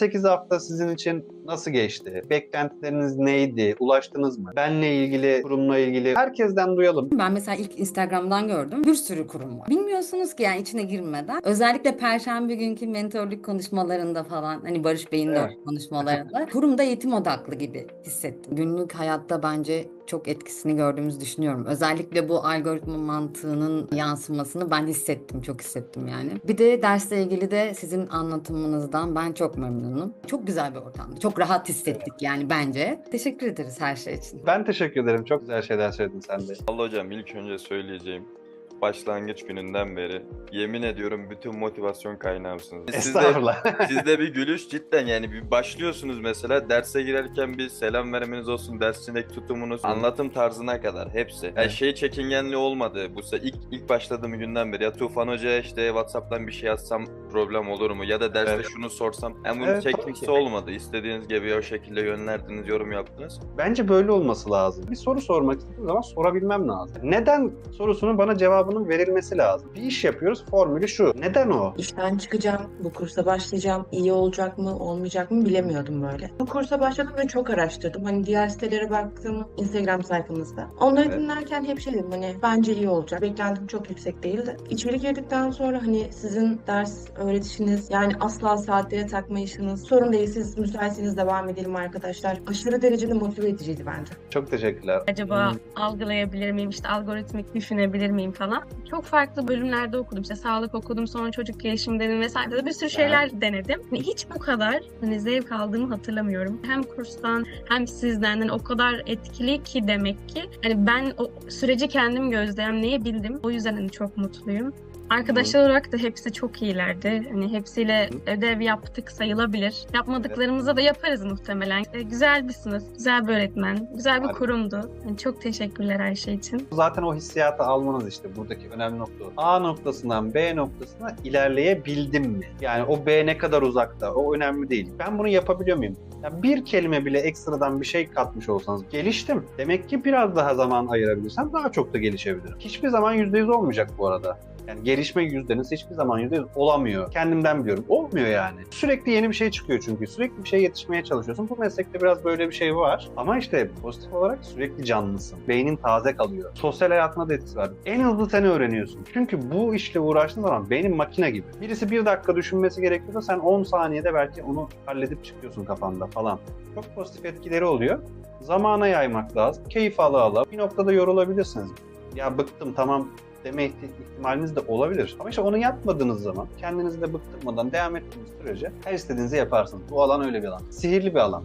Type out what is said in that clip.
8 hafta sizin için nasıl geçti? Beklentileriniz neydi? Ulaştınız mı? Benle ilgili, kurumla ilgili herkesten duyalım. Ben mesela ilk Instagram'dan gördüm. Bir sürü kurum var. Bilmiyorsunuz ki yani içine girmeden. Özellikle perşembe günkü mentorluk konuşmalarında falan hani Barış Bey'in de Evet. konuşmalarında kurumda eğitim odaklı gibi hissettim. Günlük hayatta bence çok etkisini gördüğümüzü düşünüyorum. Özellikle bu algoritma mantığının yansımasını ben hissettim, çok hissettim yani. Bir de dersle ilgili de sizin anlatımınızdan ben çok memnunum. Çok güzel bir ortamdı. Çok rahat hissettik yani bence. Teşekkür ederiz her şey için. Ben teşekkür ederim. Çok güzel şeyler söyledin sen de. Allah hocam ilk önce söyleyeceğim. Başlangıç gününden beri yemin ediyorum bütün motivasyon kaynağımsınız. Sizde, Estağfurullah. sizde bir gülüş cidden yani bir başlıyorsunuz mesela derse girerken bir selam vermeniz olsun, ders içindeki tutumunuz, anlatım tarzına kadar hepsi. Yani şey çekingenli olmadı bu se ilk ilk başladığım günden beri ya Tufan Hoca'ya işte Whatsapp'tan bir şey yazsam problem olur mu ya da derste Evet. şunu sorsam yani bunun Evet, olmadı. İstediğiniz gibi o şekilde yönlerdiniz, yorum yaptınız. Bence böyle olması lazım. Bir soru sormak istediğim zaman sorabilmem lazım. Neden sorusunun bana cevabının verilmesi lazım. Bir iş yapıyoruz, formülü şu. Neden o? İşten çıkacağım, bu kursa başlayacağım. İyi olacak mı, olmayacak mı bilemiyordum böyle. Bu kursa başladım ve çok araştırdım. Hani diğer sitelere baktım Instagram sayfanızda. Onları Evet. dinlerken hep şey dedim hani bence iyi olacak. Beklentim çok yüksek değildi. İçeri girdikten sonra hani sizin ders öğretişiniz yani asla saatlere takmayışınız sorun değil siz müsaitseniz devam edelim arkadaşlar. Aşırı derecede motive ediciydi bence. Çok teşekkürler. acaba Hmm. algılayabilir miyim, işte algoritmik düşünebilir miyim falan. Çok farklı bölümlerde okudum. İşte sağlık okudum, sonra çocuk gelişimi dedim vesaire. Bir sürü şeyler denedim. Hani hiç bu kadar hani zevk aldığımı hatırlamıyorum. Hem kurstan hem sizden hani o kadar etkili ki demek ki. Hani ben o süreci kendim gözlemleyebildim. O yüzden hani çok mutluyum. Arkadaşlar olarak da hepsi çok iyilerdi. Hani hepsiyle ödev yaptık sayılabilir. Yapmadıklarımıza da yaparız muhtemelen. E, güzel bir sınıf, güzel bir öğretmen, güzel bir Harika. kurumdu. Yani çok teşekkürler her şey için. Zaten o hissiyatı almanız işte buradaki önemli nokta. A noktasından B noktasına ilerleyebildim mi? Yani o B ne kadar uzakta o önemli değil. Ben bunu yapabiliyor muyum? Ya bir kelime bile ekstradan bir şey katmış olsanız geliştim. Demek ki biraz daha zaman ayırabilirsem daha çok da gelişebilirim. Hiçbir zaman %100 olmayacak bu arada. Yani gelişme yüzdeniz hiçbir zaman %100 olamıyor. Kendimden biliyorum. Olmuyor yani. Sürekli yeni bir şey çıkıyor çünkü. Sürekli bir şey yetişmeye çalışıyorsun. Bu meslekte biraz böyle bir şey var. Ama işte pozitif olarak sürekli canlısın. Beynin taze kalıyor. Sosyal hayatına da etkisi var. En hızlı sen öğreniyorsun. Çünkü bu işle uğraştığın zaman beynin makine gibi. Birisi bir dakika düşünmesi gerekiyorsa sen 10 saniyede belki onu halledip çıkıyorsun kafanda falan. Çok pozitif etkileri oluyor. Zamana yaymak lazım. Keyif ala ala. Bir noktada yorulabilirsiniz. Ya bıktım tamam deme ihti- ihtimaliniz de olabilir. Ama işte onu yapmadığınız zaman kendinizi de bıktırmadan devam ettiğiniz sürece her istediğinizi yaparsınız. Bu alan öyle bir alan. Sihirli bir alan.